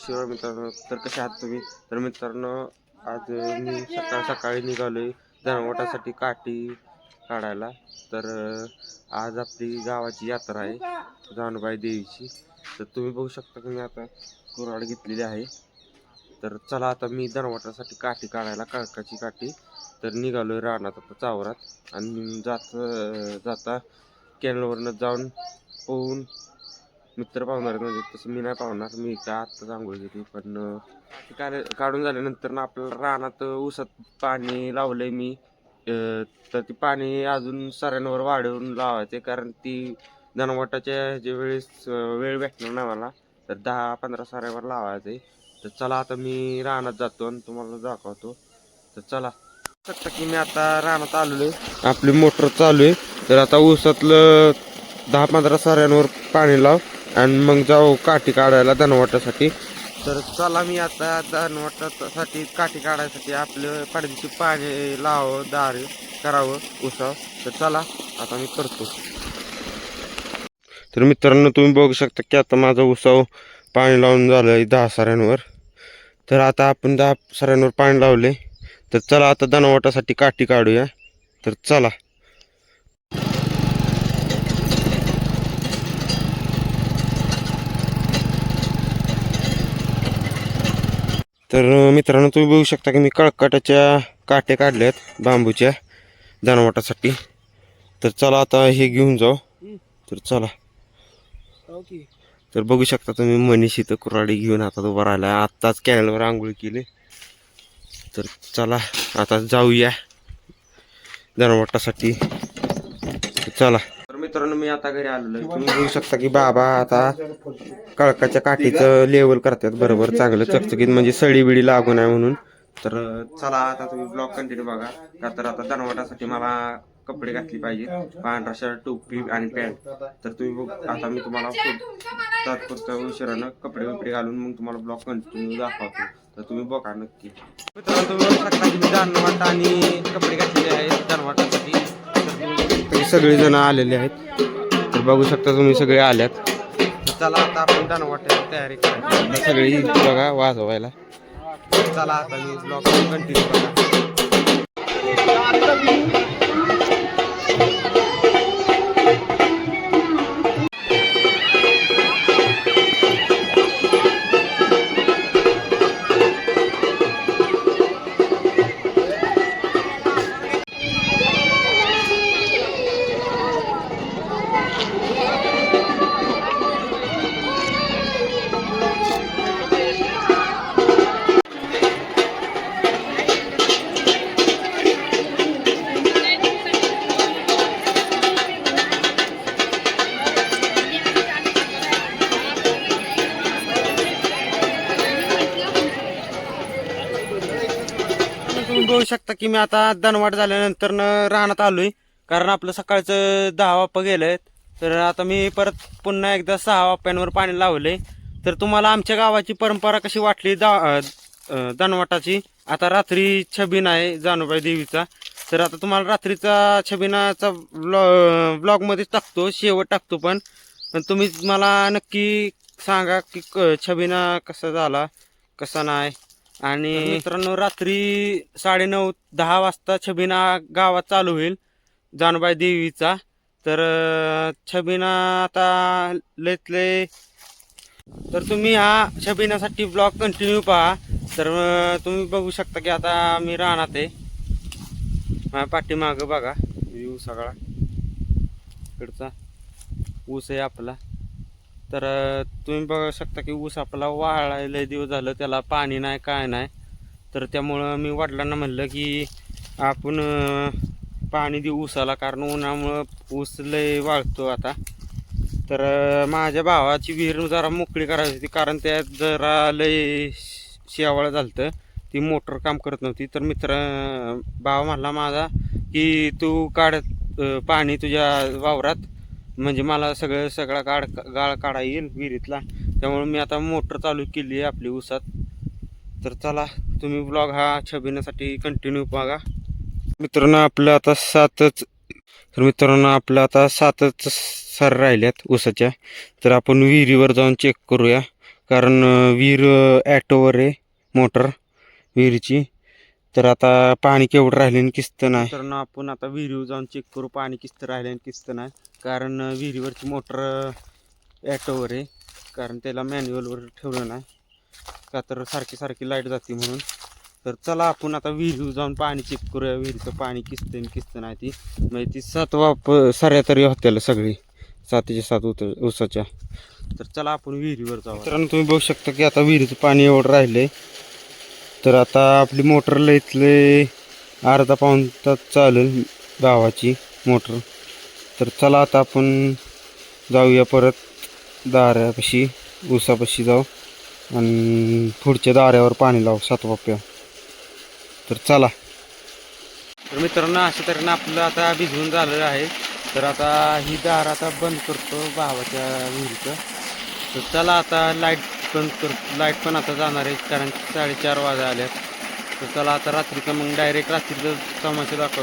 जय मित्रांनो तर कसे आहात तुम्ही? तर मित्रांनो आज मी सकाळ सकाळी निघालोय धनवटासाठी काठी काढायला. तर आज आपली गावाची यात्रा आहे जानूबाई देवीची. तर तुम्ही बघू शकता की मी आता कुराड घेतलेली आहे. तर चला आता मी धनवटासाठी काठी काढायला काळकाची काठी. तर निघालोय रानात आता चावरात. आणि जात जाता कॅनलवरनं जाऊन पोहून मित्र पाहणार म्हणजे तसं मी नाही पाहणार मी काय आत्ताच आंघोळ घेतली पण ते काय काढून झाल्यानंतर ना आपल्याला रानात ऊसात पाणी लावलंय मी. तर ती पाणी अजून सऱ्यांवर वाढवून लावायचे कारण ती धनवटाच्या जे वेळेस वेळ भेटणार नाही मला तर दहा पंधरा साऱ्यावर लावायचे तर चला आता मी रानात जातो आणि तुम्हाला दाखवतो. तर चला. शकता की मी आता रानात आलेलो आहे. आपली मोटर चालू आहे. तर आता ऊसातलं दहा पंधरा साऱ्यांवर पाणी लाव आणि मग जाऊ काठी काढायला धनवाटासाठी. तर चला मी आता धनवाटासाठी काठी काढायसाठी आपलं पाडीशी पाणी लावावं दार करावं उसाव तर चला आता मी करतो. तर मित्रांनो तुम्ही बघू शकता की आता माझा उसाव पाणी लावून झालं आहे दहा साऱ्यांवर. तर आता आपण दहा साऱ्यांवर पाणी लावले. तर चला आता धनवाटासाठी काठी काढूया. तर चला. तर मित्रांनो तुम्ही बघू शकता की मी कळकटाच्या काट्या काढल्यात बांबूच्या जानवाटासाठी तर चला आता हे घेऊन जाऊ. तर चला. तर बघू शकता तुम्ही मनीषी तर कुऱ्हाडी घेऊन हातात उभा राहिला आत्ताच कॅनलवर आंघोळ केली. तर चला आता जाऊया जानवाटासाठी चला. मित्रांनो मी आता घरी आलेलो आहे. तुम्ही बघू शकता की बाबा आता कळकाच्या काठीचं लेवल करतात. बरोबर चांगलं चकचकीत म्हणजे सडी बिडी लागू नये म्हणून. तर चला आता तुम्ही ब्लॉग कंटिन्यू बघा. का तर आता दनवटासाठी मला कपडे घातली पाहिजे पांढरा शर्ट टोपी आणि पॅन्ट. तर तुम्ही बघ आता मी तुम्हाला तात्पुरत्या उशिरानं कपडे बिपडे घालून मग तुम्हाला ब्लॉग कंटिन्यू दाखवतो. तर तुम्ही बघा नक्की. मित्रांनो तुम्ही बघू शकता की मी दानवाट आणि कपडे घातलेले आहेत दानवाटासाठी तर सगळे जण आलेले आहेत. तर बघू शकता तुम्ही सगळे आल्यात. चला आता आपण दानवाट्याची तयारी करायची. सगळी बघा वाजवायला. चला आता मी ब्लॉग कंटिन्यू करा बघू शकता की मी आता दनवाट झाल्यानंतर न रानात आलोय. कारण आपलं सकाळचं दहा वाप्पा गेलेत तर आता मी परत पुन्हा एकदा सहा वाप्प्यांवर पाणी लावलंय. तर तुम्हाला आमच्या गावाची परंपरा कशी वाटली दा दनवाटाची? आता रात्री छबीन आहे जानूबाई देवीचा. तर आता तुम्हाला रात्रीचा छबिनाचा ब्लॉ ब्लॉगमध्येच टाकतो. शेवट टाकतो पण. पण तुम्ही मला नक्की सांगा की क- छबिना कसा झाला? कसा नाही? आणि मित्रांनो रात्री साडेनऊ दहा वाजता छबिना गावात चालू होईल जानबाई देवीचा. तर छबिना आता लयत लय तर तुम्ही हा छबिनासाठी ब्लॉग कंटिन्यू पहा. तर तुम्ही बघू शकता की आता मी राहणार आहे. माझ्या पाठीमागं बघा व्ह्यू सगळा. इकडचा ऊस आहे आपला. तर तुम्ही बघू शकता की ऊस आपला वाळायला लय दिवस झालं त्याला पाणी नाही काय नाही. तर त्यामुळं मी वडिलांना म्हणलं की आपण पाणी देऊ ऊसाला कारण उन्हामुळं ऊस लय वाळतो आता. तर माझ्या भावाची विहीर जरा मोकळी करायची होती कारण त्यात जरा लय शेवाळ झालं ती मोटर काम करत नव्हती. तर मित्र भाव म्हणला माझा की तू काढ पाणी तुझ्या वावरात. म्हणजे मला सगळं सगळा गाळ गाळ काढा येईल विहिरीतला. त्यामुळे मी आता मोटर चालू केली आहे आपली ऊसात. तर चला तुम्ही ब्लॉग हा छबिण्यासाठी कंटिन्यू बघा. मित्रांनो आपलं आता सातच तर मित्रांनो आपलं आता सातच सर राहिल्यात ऊसाच्या. तर आपण विहिरीवर जाऊन चेक करूया. कारण विहीर ॲटोवर आहे मोटर विहिरीची. तर आता पाणी केवढं राहिले आणि किस्त नाही. तर आपण आता विहिरीवर जाऊन चेक करू पाणी किस्त राहिले आणि किस्त नाही. कारण विहिरीवरची मोटर ॲटोवर आहे. कारण त्याला मॅन्युअलवर ठेवलं नाही. का तर सारखी सारखी लाइट जाते म्हणून. तर चला आपण आता विहिरीवर जाऊन पाणी चेक करूया. विहिरीचं पाणी किस्त आणि किस्त नाही ती. म्हणजे ती सात वाप सऱ्या तरी होत्याला सगळी. सातीच्या सात उत ऊसाच्या. तर चला आपण विहिरीवर जाऊ मित्रांनो तुम्ही बघू शकता की आता विहिरीचं पाणी एवढं राहिलंय. तर आता आपली मोटर इथले अर्धा पाऊण तास चालेल गावाची मोटर. तर चला आता आपण जाऊया परत दाऱ्यापाशी ऊसापाशी जाऊ आणि पुढच्या दाऱ्यावर पाणी लावू सातवाप्या तर चला. तर मित्रांनो अशा तऱ्हेनं आपलं आता भिजवून झालेलं आहे. तर आता ही दार आता बंद करतो भावाच्या विहिरीचं तर चला आता लाइट बंद कर लाइट पण आता जाणार आहे कारण साडेचार वाजा आल्यात तर चला आता रात्रीचं मग डायरेक्ट रात्रीचं तमाशा दाखव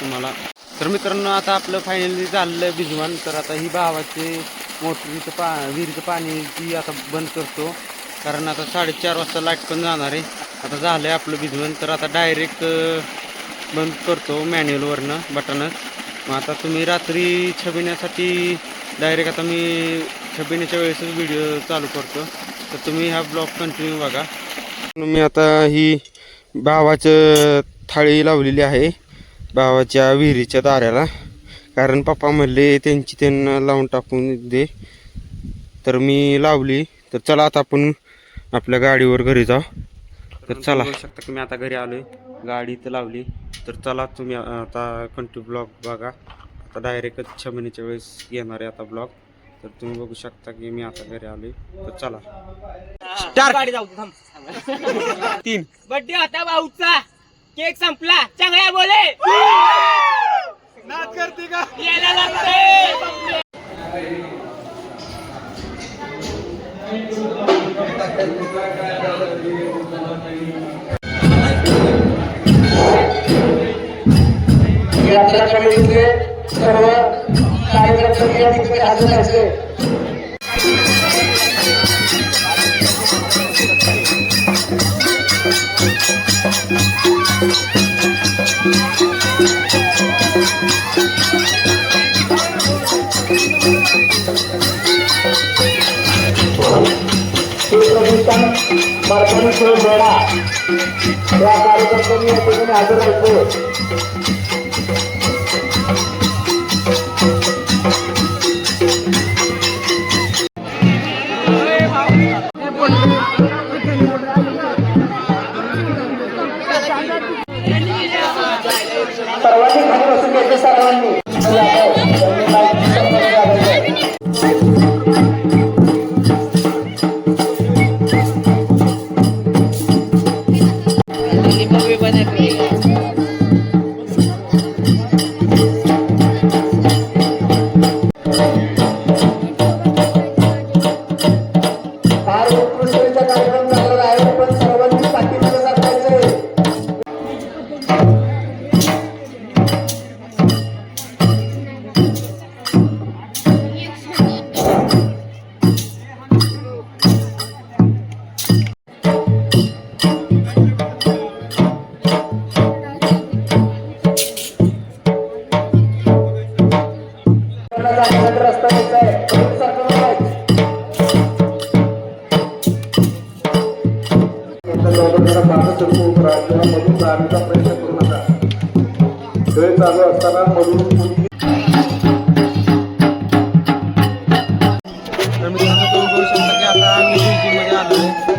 तुम्हाला. तर मित्रांनो आता आपलं फायनली झालेलं आहे भिजवण तर आता ही भावाचे मोटरीचं पा विहिरीचं पाणी ती आता बंद करतो. कारण आता साडेचार वाजता लाइट पण जाणार आहे. आता झालं आहे आपलं भिजवण तर आता डायरेक्ट बंद करतो मॅन्युअलवरनं बटनच मग आता तुम्ही रात्री छबिण्यासाठी डायरेक्ट आता मी छबिण्याच्या वेळेसच व्हिडिओ चालू करतो. तर तुम्ही हा ब्लॉग कंटिन्यू बघा. मी आता ही भावाचं थाळी लावलेली आहे भावाच्या विहिरीच्या दाऱ्याला. कारण पप्पा म्हणले त्यांची त्यांना लावून टाकून दे. तर मी लावली. तर चला आता आपण आपल्या गाडीवर घरी जाऊ. तर चला. शकता की मी आता घरी आलोय. गाडी तर लावली. तर चला तुम्ही आता कंटिन्यू ब्लॉग बघा. आता डायरेक्टच छबिनीच्या वेळेस येणार आहे आता ब्लॉग. तर तुम्ही बघू शकता की मी आता घरी आलोय. तर चला. गाडी जाऊ दे, थांब. तीन. बर्थडे होता भाऊचा. केक संपला. चांगल्या बोले. नाच करते का? यायला लागते यात्रा समितीचे सर्व कार्यकर्ते या ठिकाणी हजर असते खेळ बेडा या कार्यकर्त्यांनी या ठिकाणी हजर असते सर्वांनी खाली बसून घ्यायचे सर्वांनी मधून जाण्याचा प्रयत्न करू नका. खेळ चालू असताना मधून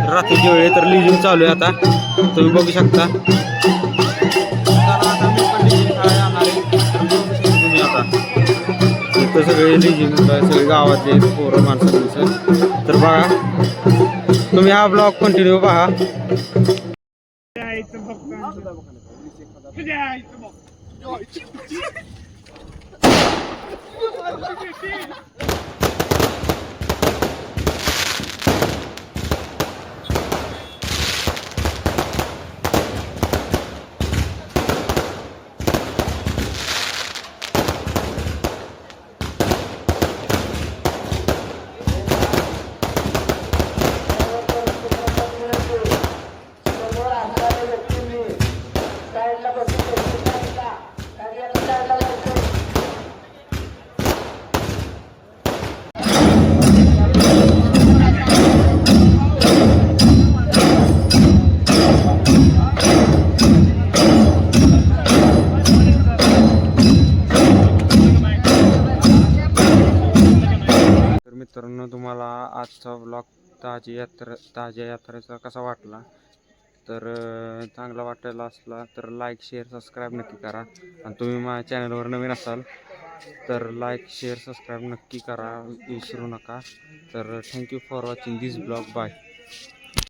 रात्रीच्या वेळे तर लिजिंग चालू आहे आता. तुम्ही बघू शकता. तर तुम्ही आता. इथं सगळे लिजिंग सगळे गावातले पोरं माणसं बिणसं. तर बघा तुम्ही हा ब्लॉग कंटिन्यू पहा 哎，怎么？哟，真不是。आजचा ब्लॉग ताजी यात्रा ताज्या यात्रेचा कसा वाटला? तर चांगला वाटायला असला तर लाईक शेअर सबस्क्राईब नक्की करा. आणि तुम्ही माझ्या चॅनलवर नवीन असाल तर लाईक शेअर सबस्क्राईब नक्की करा. विसरू नका. तर thank you for watching this blog bye